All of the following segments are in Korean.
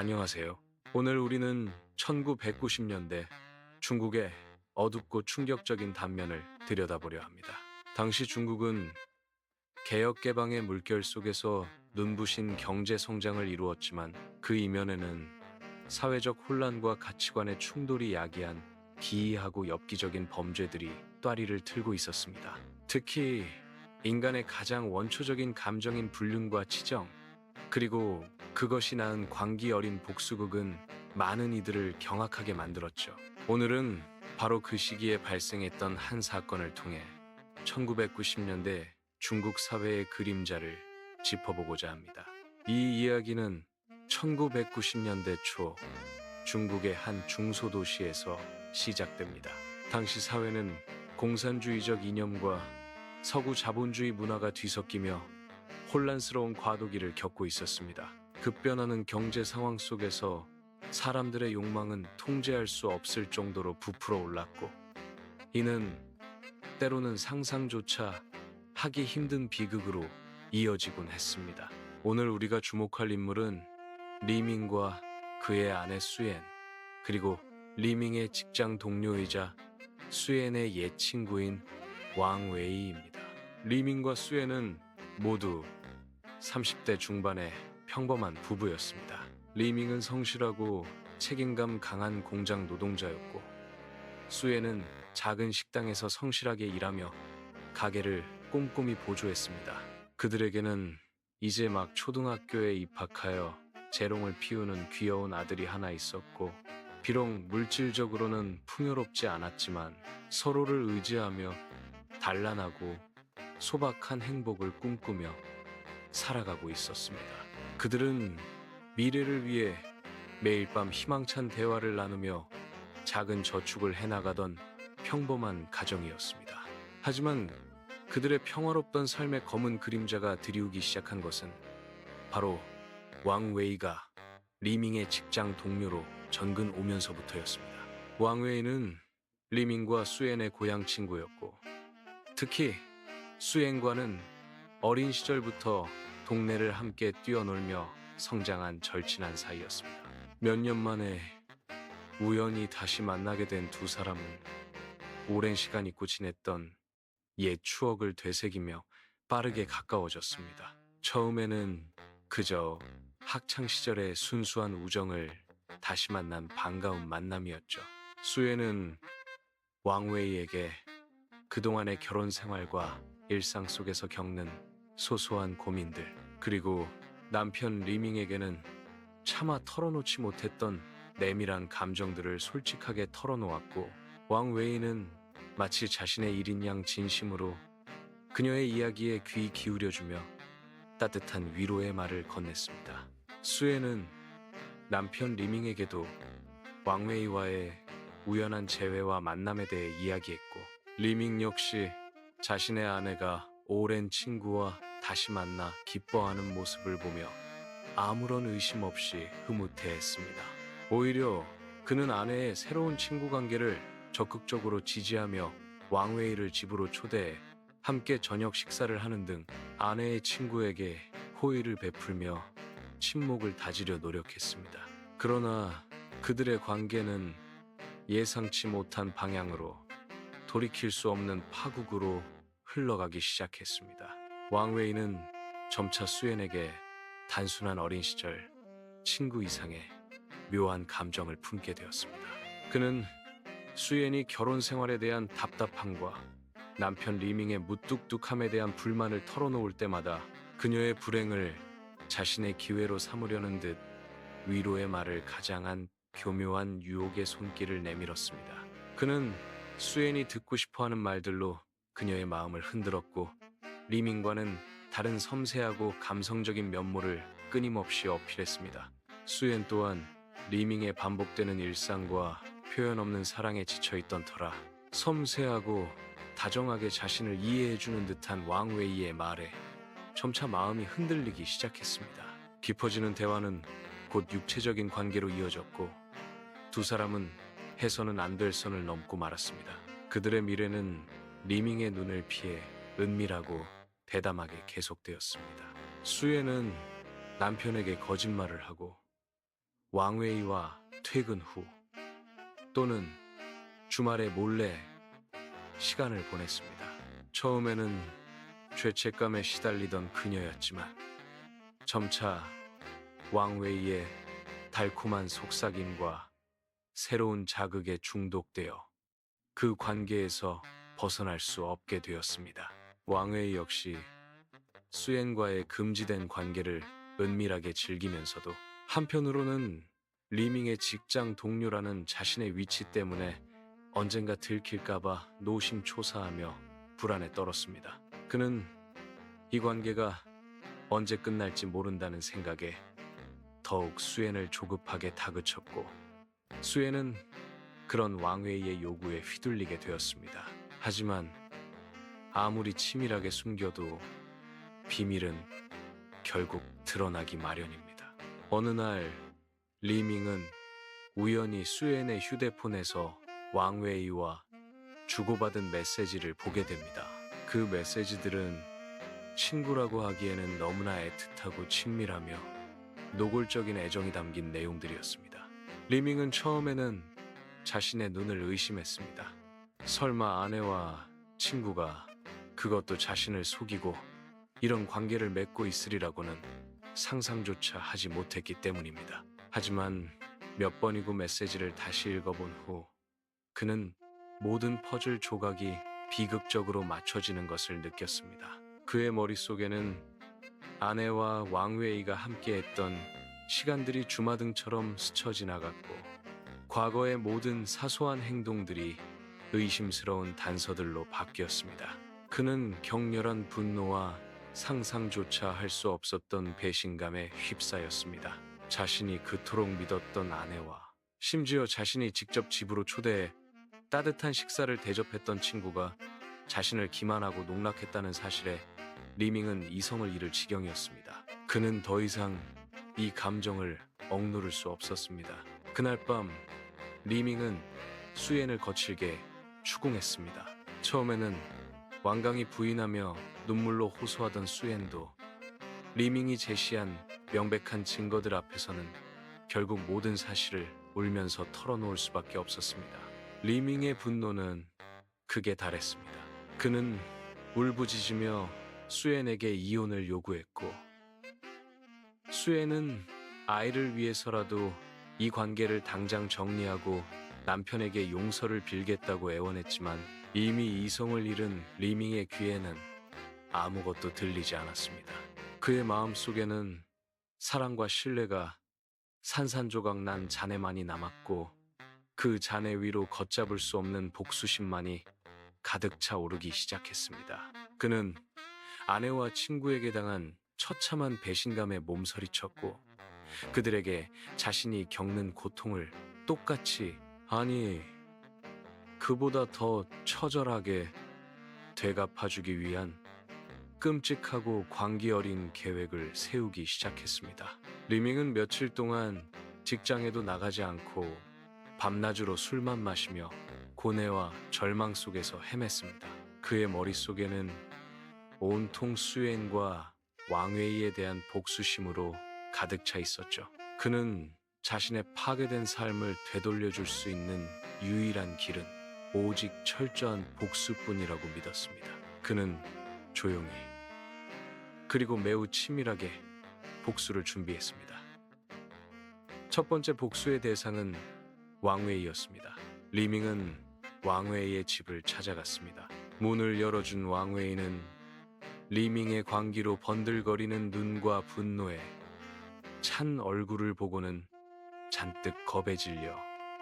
안녕하세요. 오늘 우리는 1990년대 중국의 어둡고 충격적인 단면을 들여다보려 합니다. 당시 중국은 개혁 개방의 물결 속에서 눈부신 경제 성장을 이루었지만 그 이면에는 사회적 혼란과 가치관의 충돌이 야기한 기이하고 엽기적인 범죄들이 또아리를 틀고 있었습니다. 특히 인간의 가장 원초적인 감정인 불륜과 치정, 그리고 그것이 낳은 광기 어린 복수극은 많은 이들을 경악하게 만들었죠. 오늘은 바로 그 시기에 발생했던 한 사건을 통해 1990년대 중국 사회의 그림자를 짚어보고자 합니다. 이 이야기는 1990년대 초 중국의 한 중소도시에서 시작됩니다. 당시 사회는 공산주의적 이념과 서구 자본주의 문화가 뒤섞이며 혼란스러운 과도기를 겪고 있었습니다. 급변하는 경제 상황 속에서 사람들의 욕망은 통제할 수 없을 정도로 부풀어 올랐고 이는 때로는 상상조차 하기 힘든 비극으로 이어지곤 했습니다. 오늘 우리가 주목할 인물은 리밍과 그의 아내 수엔 그리고 리밍의 직장 동료이자 수엔의 옛 친구인 왕웨이입니다. 리밍과 수엔은 모두 30대 중반의 평범한 부부였습니다. 리밍은 성실하고 책임감 강한 공장 노동자였고 수에는 작은 식당에서 성실하게 일하며 가게를 꼼꼼히 보조했습니다. 그들에게는 이제 막 초등학교에 입학하여 재롱을 피우는 귀여운 아들이 하나 있었고 비록 물질적으로는 풍요롭지 않았지만 서로를 의지하며 단란하고 소박한 행복을 꿈꾸며 살아가고 있었습니다. 그들은 미래를 위해 매일 밤 희망찬 대화를 나누며 작은 저축을 해나가던 평범한 가정이었습니다. 하지만 그들의 평화롭던 삶의 검은 그림자가 드리우기 시작한 것은 바로 왕웨이가 리밍의 직장 동료로 전근 오면서부터였습니다. 왕웨이는 리밍과 수엔의 고향 친구였고 특히 수엔과는 어린 시절부터 동네를 함께 뛰어놀며 성장한 절친한 사이였습니다. 몇 년 만에 우연히 다시 만나게 된 두 사람은 오랜 시간 잊고 지냈던 옛 추억을 되새기며 빠르게 가까워졌습니다. 처음에는 그저 학창 시절의 순수한 우정을 다시 만난 반가운 만남이었죠. 수에는 왕웨이에게 그동안의 결혼 생활과 일상 속에서 겪는 소소한 고민들, 그리고 남편 리밍에게는 차마 털어놓지 못했던 내밀한 감정들을 솔직하게 털어놓았고, 왕 웨이는 마치 자신의 일인 양 진심으로 그녀의 이야기에 귀 기울여주며 따뜻한 위로의 말을 건넸습니다. 수에는 남편 리밍에게도 왕웨이와의 우연한 재회와 만남에 대해 이야기했고, 리밍 역시 자신의 아내가 오랜 친구와 다시 만나 기뻐하는 모습을 보며 아무런 의심 없이 흐뭇해했습니다. 오히려 그는 아내의 새로운 친구 관계를 적극적으로 지지하며 왕웨이를 집으로 초대해 함께 저녁 식사를 하는 등 아내의 친구에게 호의를 베풀며 친목을 다지려 노력했습니다. 그러나 그들의 관계는 예상치 못한 방향으로 돌이킬 수 없는 파국으로 흘러가기 시작했습니다. 왕웨이는 점차 수엔에게 단순한 어린 시절 친구 이상의 묘한 감정을 품게 되었습니다. 그는 수엔이 결혼 생활에 대한 답답함과 남편 리밍의 무뚝뚝함에 대한 불만을 털어놓을 때마다 그녀의 불행을 자신의 기회로 삼으려는 듯 위로의 말을 가장한 교묘한 유혹의 손길을 내밀었습니다. 그는 수엔이 듣고 싶어하는 말들로 그녀의 마음을 흔들었고 리밍과는 다른 섬세하고 감성적인 면모를 끊임없이 어필했습니다. 수엔 또한 리밍의 반복되는 일상과 표현 없는 사랑에 지쳐있던 터라 섬세하고 다정하게 자신을 이해해주는 듯한 왕웨이의 말에 점차 마음이 흔들리기 시작했습니다. 깊어지는 대화는 곧 육체적인 관계로 이어졌고 두 사람은 해서는 안 될 선을 넘고 말았습니다. 그들의 미래는 리밍의 눈을 피해 은밀하고 대담하게 계속되었습니다. 수에는 남편에게 거짓말을 하고 왕웨이와 퇴근 후 또는 주말에 몰래 시간을 보냈습니다. 처음에는 죄책감에 시달리던 그녀였지만 점차 왕웨이의 달콤한 속삭임과 새로운 자극에 중독되어 그 관계에서 벗어날 수 없게 되었습니다. 왕웨이 역시 수엔과의 금지된 관계를 은밀하게 즐기면서도 한편으로는 리밍의 직장 동료라는 자신의 위치 때문에 언젠가 들킬까봐 노심초사하며 불안에 떨었습니다. 그는 이 관계가 언제 끝날지 모른다는 생각에 더욱 수엔을 조급하게 다그쳤고 수엔은 그런 왕웨이의 요구에 휘둘리게 되었습니다. 하지만 아무리 치밀하게 숨겨도 비밀은 결국 드러나기 마련입니다. 어느 날 리밍은 우연히 수엔의 휴대폰에서 왕웨이와 주고받은 메시지를 보게 됩니다. 그 메시지들은 친구라고 하기에는 너무나 애틋하고 친밀하며 노골적인 애정이 담긴 내용들이었습니다. 리밍은 처음에는 자신의 눈을 의심했습니다. 설마 아내와 친구가 그것도 자신을 속이고 이런 관계를 맺고 있으리라고는 상상조차 하지 못했기 때문입니다. 하지만 몇 번이고 메시지를 다시 읽어본 후 그는 모든 퍼즐 조각이 비극적으로 맞춰지는 것을 느꼈습니다. 그의 머릿속에는 아내와 왕웨이가 함께했던 시간들이 주마등처럼 스쳐 지나갔고 과거의 모든 사소한 행동들이 의심스러운 단서들로 바뀌었습니다. 그는 격렬한 분노와 상상조차 할 수 없었던 배신감에 휩싸였습니다. 자신이 그토록 믿었던 아내와 심지어 자신이 직접 집으로 초대해 따뜻한 식사를 대접했던 친구가 자신을 기만하고 농락했다는 사실에 리밍은 이성을 잃을 지경이었습니다. 그는 더 이상 이 감정을 억누를 수 없었습니다. 그날 밤 리밍은 수엔을 거칠게 추궁했습니다. 처음에는 완강히 부인하며 눈물로 호소하던 수엔도 리밍이 제시한 명백한 증거들 앞에서는 결국 모든 사실을 울면서 털어놓을 수밖에 없었습니다. 리밍의 분노는 극에 달했습니다. 그는 울부짖으며 수엔에게 이혼을 요구했고 수엔은 아이를 위해서라도 이 관계를 당장 정리하고 남편에게 용서를 빌겠다고 애원했지만 이미 이성을 잃은 리밍의 귀에는 아무것도 들리지 않았습니다. 그의 마음 속에는 사랑과 신뢰가 산산조각 난 잔해만이 남았고 그 잔해 위로 걷잡을 수 없는 복수심만이 가득 차 오르기 시작했습니다. 그는 아내와 친구에게 당한 처참한 배신감에 몸서리쳤고 그들에게 자신이 겪는 고통을 똑같이 아니 그보다 더 처절하게 되갚아주기 위한 끔찍하고 광기 어린 계획을 세우기 시작했습니다. 리밍은 며칠 동안 직장에도 나가지 않고 밤낮으로 술만 마시며 고뇌와 절망 속에서 헤맸습니다. 그의 머릿속에는 온통 수엔과 왕웨이에 대한 복수심으로 가득 차 있었죠. 그는 자신의 파괴된 삶을 되돌려줄 수 있는 유일한 길은 오직 철저한 복수뿐이라고 믿었습니다. 그는 조용히 그리고 매우 치밀하게 복수를 준비했습니다. 첫 번째 복수의 대상은 왕웨이였습니다. 리밍은 왕웨이의 집을 찾아갔습니다. 문을 열어준 왕웨이는 리밍의 광기로 번들거리는 눈과 분노에 찬 얼굴을 보고는 잔뜩 겁에 질려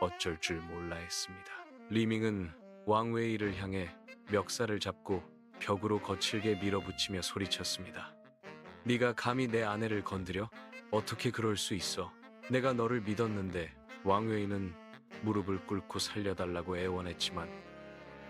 어쩔 줄 몰라 했습니다. 리밍은 왕웨이를 향해 멱살을 잡고 벽으로 거칠게 밀어붙이며 소리쳤습니다. 네가 감히 내 아내를 건드려? 어떻게 그럴 수 있어? 내가 너를 믿었는데 왕웨이는 무릎을 꿇고 살려달라고 애원했지만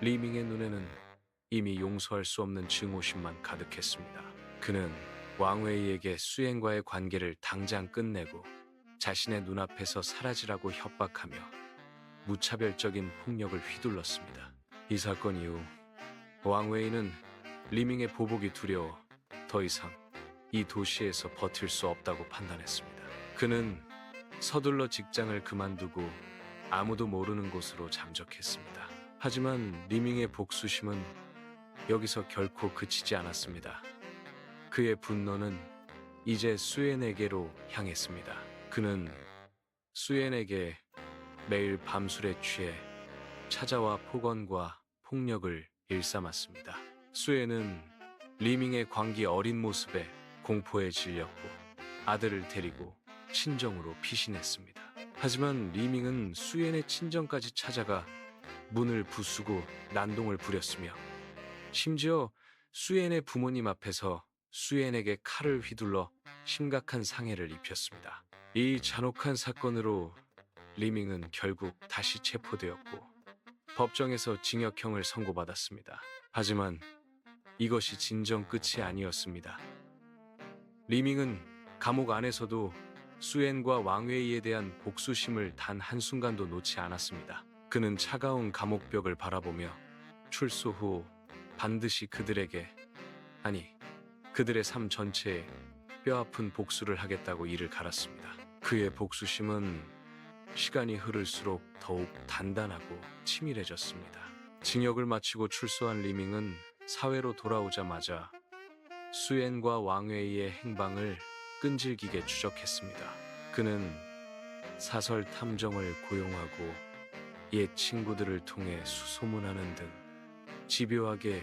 리밍의 눈에는 이미 용서할 수 없는 증오심만 가득했습니다. 그는 왕웨이에게 수행과의 관계를 당장 끝내고 자신의 눈앞에서 사라지라고 협박하며 무차별적인 폭력을 휘둘렀습니다. 이 사건 이후 왕웨이는 리밍의 보복이 두려워 더 이상 이 도시에서 버틸 수 없다고 판단했습니다. 그는 서둘러 직장을 그만두고 아무도 모르는 곳으로 잠적했습니다. 하지만 리밍의 복수심은 여기서 결코 그치지 않았습니다. 그의 분노는 이제 수엔에게로 향했습니다. 그는 수엔에게 매일 밤술에 취해 찾아와 폭언과 폭력을 일삼았습니다. 수엔은 리밍의 광기 어린 모습에 공포에 질렸고 아들을 데리고 친정으로 피신했습니다. 하지만 리밍은 수엔의 친정까지 찾아가 문을 부수고 난동을 부렸으며 심지어 수엔의 부모님 앞에서 수엔에게 칼을 휘둘러 심각한 상해를 입혔습니다. 이 잔혹한 사건으로 리밍은 결국 다시 체포되었고 법정에서 징역형을 선고받았습니다. 하지만 이것이 진정 끝이 아니었습니다. 리밍은 감옥 안에서도 수엔과 왕웨이에 대한 복수심을 단 한순간도 놓지 않았습니다. 그는 차가운 감옥벽을 바라보며 출소 후 반드시 그들에게 아니 그들의 삶 전체에 뼈아픈 복수를 하겠다고 이를 갈았습니다. 그의 복수심은 시간이 흐를수록 더욱 단단하고 치밀해졌습니다. 징역을 마치고 출소한 리밍은 사회로 돌아오자마자 수엔과 왕웨이의 행방을 끈질기게 추적했습니다. 그는 사설 탐정을 고용하고 옛 친구들을 통해 수소문하는 등 집요하게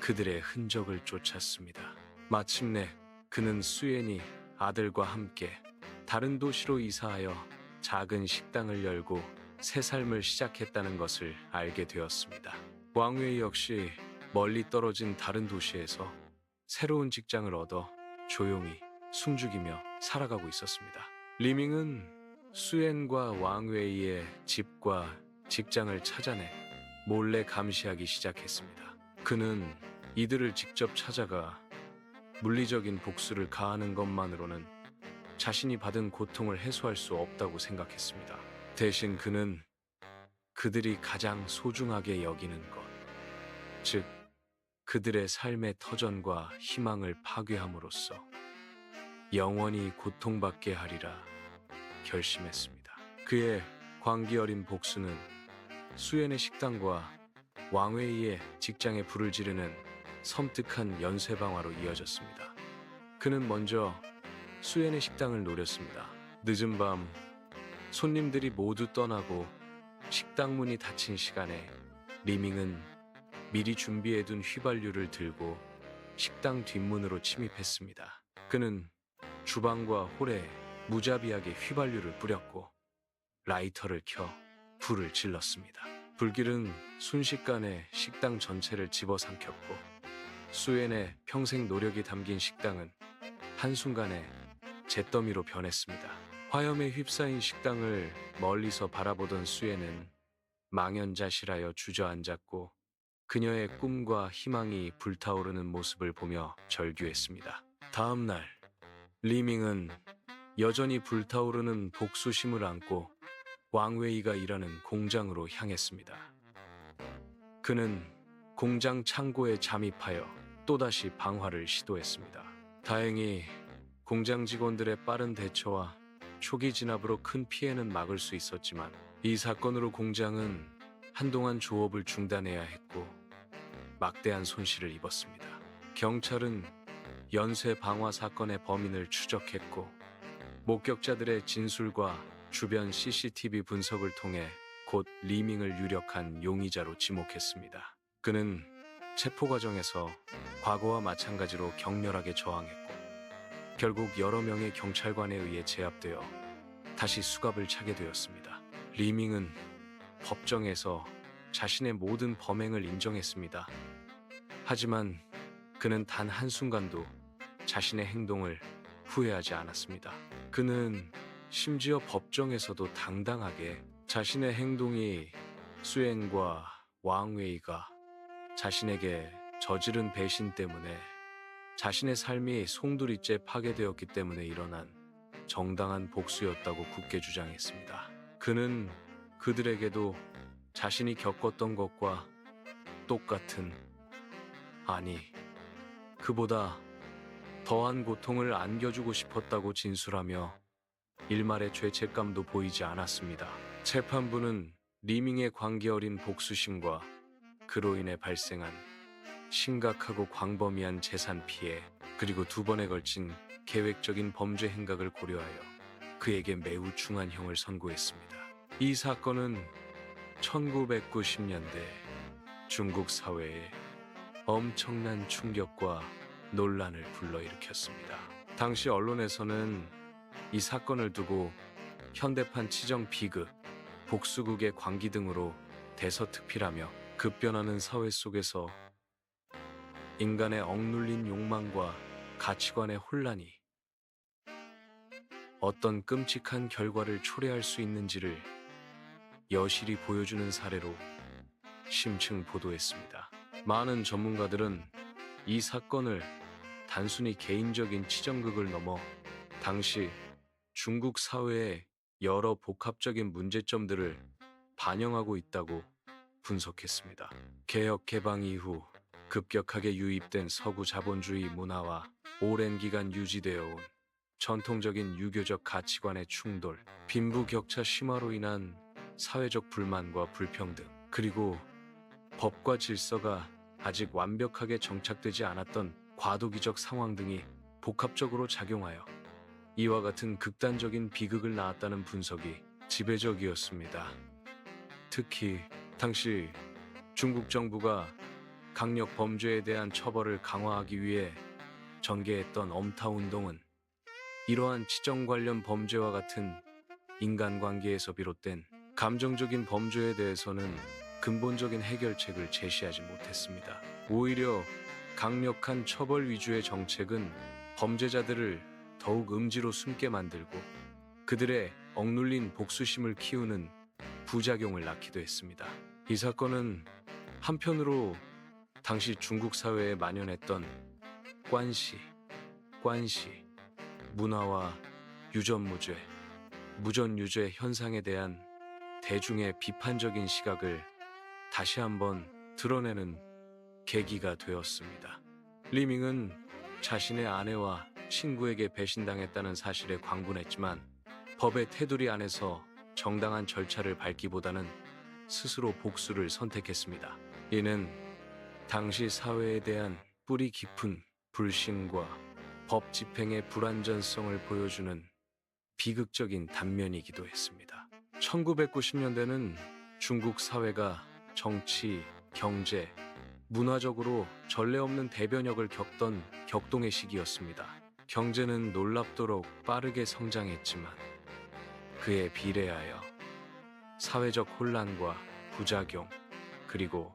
그들의 흔적을 쫓았습니다. 마침내 그는 수엔이 아들과 함께 다른 도시로 이사하여 작은 식당을 열고 새 삶을 시작했다는 것을 알게 되었습니다. 왕웨이 역시 멀리 떨어진 다른 도시에서 새로운 직장을 얻어 조용히 숨죽이며 살아가고 있었습니다. 리밍은 수엔과 왕웨이의 집과 직장을 찾아내 몰래 감시하기 시작했습니다. 그는 이들을 직접 찾아가 물리적인 복수를 가하는 것만으로는 자신이 받은 고통을 해소할 수 없다고 생각했습니다. 대신 그는 그들이 가장 소중하게 여기는 것, 즉, 그들의 삶의 터전과 희망을 파괴함으로써 영원히 고통받게 하리라 결심했습니다. 그의 광기 어린 복수는 수연의 식당과 왕웨이의 직장에 불을 지르는 섬뜩한 연쇄방화로 이어졌습니다. 그는 먼저 수연의 식당을 노렸습니다. 늦은 밤 손님들이 모두 떠나고 식당 문이 닫힌 시간에 리밍은 미리 준비해둔 휘발유를 들고 식당 뒷문으로 침입했습니다. 그는 주방과 홀에 무자비하게 휘발유를 뿌렸고 라이터를 켜 불을 질렀습니다. 불길은 순식간에 식당 전체를 집어삼켰고 수엔의 평생 노력이 담긴 식당은 한순간에 잿더미로 변했습니다. 화염에 휩싸인 식당을 멀리서 바라보던 수엔은 망연자실하여 주저앉았고 그녀의 꿈과 희망이 불타오르는 모습을 보며 절규했습니다. 다음 날 리밍은 여전히 불타오르는 복수심을 안고 왕웨이가 일하는 공장으로 향했습니다. 그는 공장 창고에 잠입하여 또다시 방화를 시도했습니다. 다행히 공장 직원들의 빠른 대처와 초기 진압으로 큰 피해는 막을 수 있었지만 이 사건으로 공장은 한동안 조업을 중단해야 했고 막대한 손실을 입었습니다. 경찰은 연쇄 방화 사건의 범인을 추적했고 목격자들의 진술과 주변 CCTV 분석을 통해 곧 리밍을 유력한 용의자로 지목했습니다. 그는 체포 과정에서 과거와 마찬가지로 격렬하게 저항했고 결국 여러 명의 경찰관에 의해 제압되어 다시 수갑을 차게 되었습니다. 리밍은 법정에서 자신의 모든 범행을 인정했습니다. 하지만 그는 단 한순간도 자신의 행동을 후회하지 않았습니다. 그는 심지어 법정에서도 당당하게 자신의 행동이 수엔과 왕웨이가 자신에게 저지른 배신 때문에 자신의 삶이 송두리째 파괴되었기 때문에 일어난 정당한 복수였다고 굳게 주장했습니다. 그는 그들에게도 자신이 겪었던 것과 똑같은 아니 그보다 더한 고통을 안겨주고 싶었다고 진술하며 일말의 죄책감도 보이지 않았습니다. 재판부는 리밍의 관계 어린 복수심과 그로 인해 발생한 심각하고 광범위한 재산 피해 그리고 두 번에 걸친 계획적인 범죄 행각을 고려하여 그에게 매우 중한 형을 선고했습니다. 이 사건은 1990년대 중국 사회에 엄청난 충격과 논란을 불러일으켰습니다. 당시 언론에서는 이 사건을 두고 현대판 치정 비극, 복수국의 광기 등으로 대서특필하며 급변하는 사회 속에서 인간의 억눌린 욕망과 가치관의 혼란이 어떤 끔찍한 결과를 초래할 수 있는지를 여실히 보여주는 사례로 심층 보도했습니다. 많은 전문가들은 이 사건을 단순히 개인적인 치정극을 넘어 당시 중국 사회의 여러 복합적인 문제점들을 반영하고 있다고 분석했습니다. 개혁 개방 이후 급격하게 유입된 서구 자본주의 문화와 오랜 기간 유지되어 온 전통적인 유교적 가치관의 충돌, 빈부 격차 심화로 인한 사회적 불만과 불평등, 그리고 법과 질서가 아직 완벽하게 정착되지 않았던 과도기적 상황 등이 복합적으로 작용하여 이와 같은 극단적인 비극을 낳았다는 분석이 지배적이었습니다. 특히 당시 중국 정부가 강력 범죄에 대한 처벌을 강화하기 위해 전개했던 엄타 운동은 이러한 치정 관련 범죄와 같은 인간관계에서 비롯된 감정적인 범죄에 대해서는 근본적인 해결책을 제시하지 못했습니다. 오히려 강력한 처벌 위주의 정책은 범죄자들을 더욱 음지로 숨게 만들고 그들의 억눌린 복수심을 키우는 부작용을 낳기도 했습니다. 이 사건은 한편으로 당시 중국 사회에 만연했던 관시, 관시, 문화와 유전무죄, 무전유죄 현상에 대한 대중의 비판적인 시각을 다시 한번 드러내는 계기가 되었습니다. 리밍은 자신의 아내와 친구에게 배신당했다는 사실에 광분했지만 법의 테두리 안에서 정당한 절차를 밟기보다는 스스로 복수를 선택했습니다. 이는 당시 사회에 대한 뿌리 깊은 불신과 법 집행의 불완전성을 보여주는 비극적인 단면이기도 했습니다. 1990년대는 중국 사회가 정치, 경제, 문화적으로 전례 없는 대변혁을 겪던 격동의 시기였습니다. 경제는 놀랍도록 빠르게 성장했지만 그에 비례하여 사회적 혼란과 부작용 그리고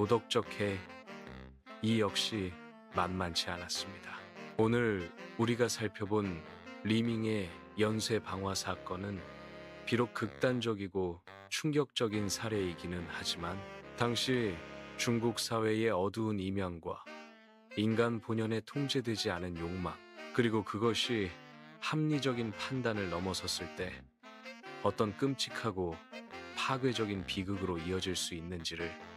도덕적 해이 역시 만만치 않았습니다. 오늘 우리가 살펴본 리밍의 연쇄 방화 사건은 비록 극단적이고 충격적인 사례이기는 하지만 당시 중국 사회의 어두운 이면과 인간 본연에 통제되지 않은 욕망, 그리고 그것이 합리적인 판단을 넘어섰을 때 어떤 끔찍하고 파괴적인 비극으로 이어질 수 있는지를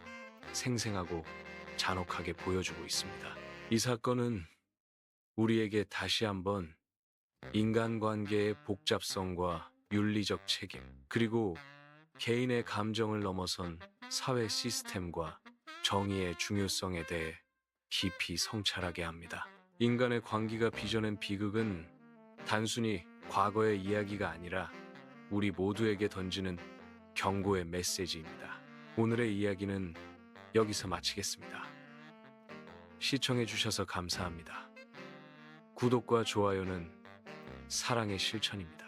생생하고 잔혹하게 보여주고 있습니다. 이 사건은 우리에게 다시 한번 인간관계의 복잡성과 윤리적 책임, 그리고 개인의 감정을 넘어선 사회 시스템과 정의의 중요성에 대해 깊이 성찰하게 합니다. 인간의 관계가 빚어낸 비극은 단순히 과거의 이야기가 아니라 우리 모두에게 던지는 경고의 메시지입니다. 오늘의 이야기는 여기서 마치겠습니다. 시청해주셔서 감사합니다. 구독과 좋아요는 사랑의 실천입니다.